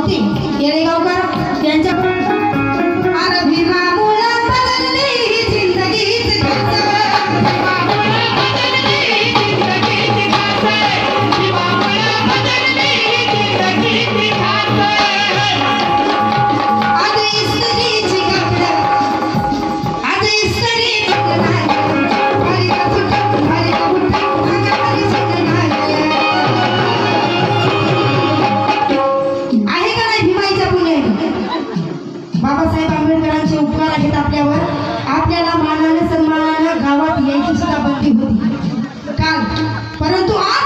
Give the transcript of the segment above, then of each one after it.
गोविंद सावती येळेगावकर यांच्याकडून परंतु आज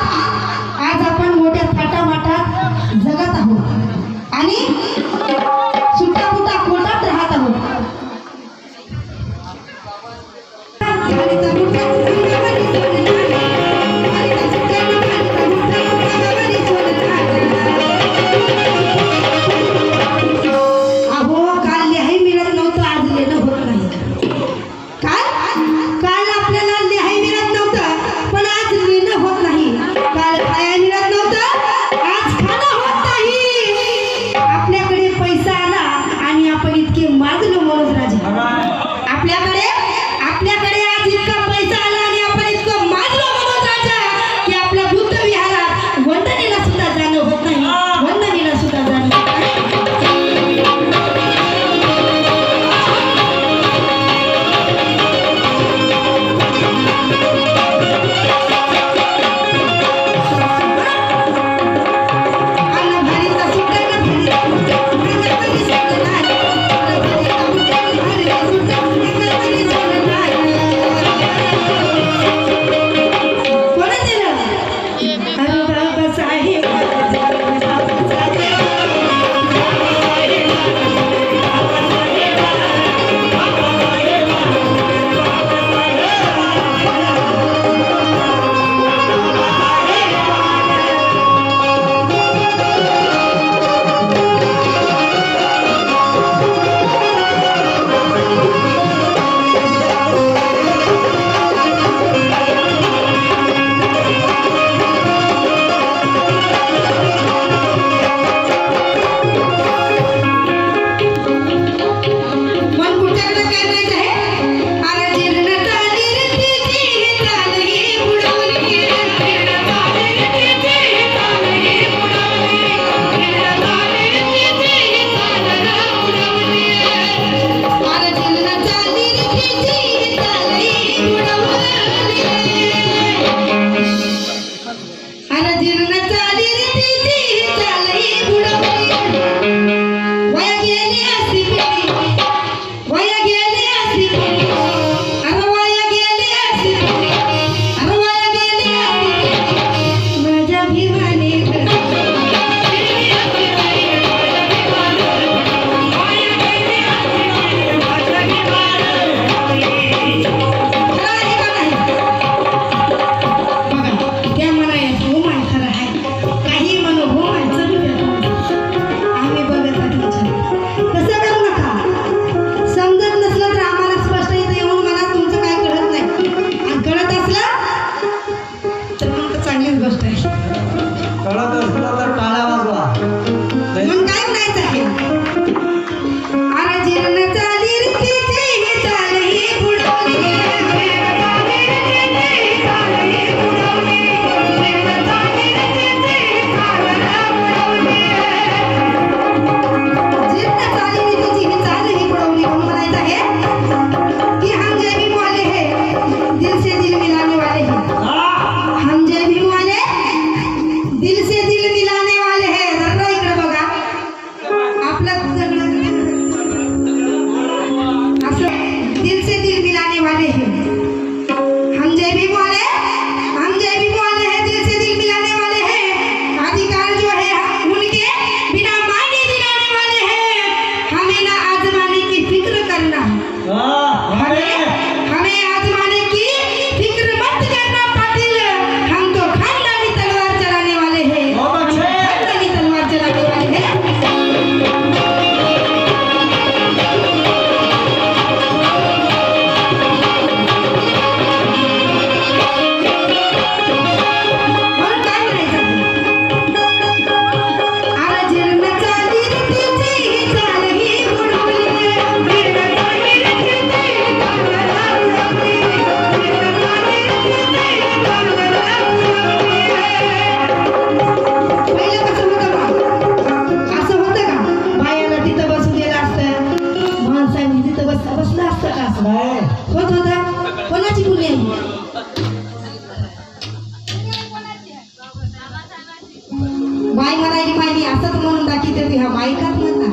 असंच म्हणून दाखिते ह्या मायकात म्हणणार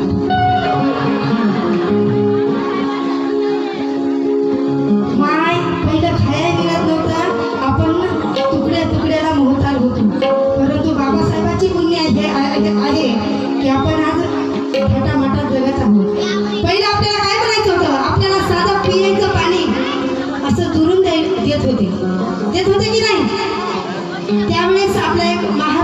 पहिलं खायला नव्हतं. आपण तुकड्या तुकड्याला परंतु बाबासाहेबांची आहे की आपण आज फटाफटात जगत आहोत. पहिलं आपल्याला काय म्हणायचं होतं? आपल्याला साधं पाणी असं दुरून देत होते. देत होते की नाही? त्यावेळेस आपला एक महा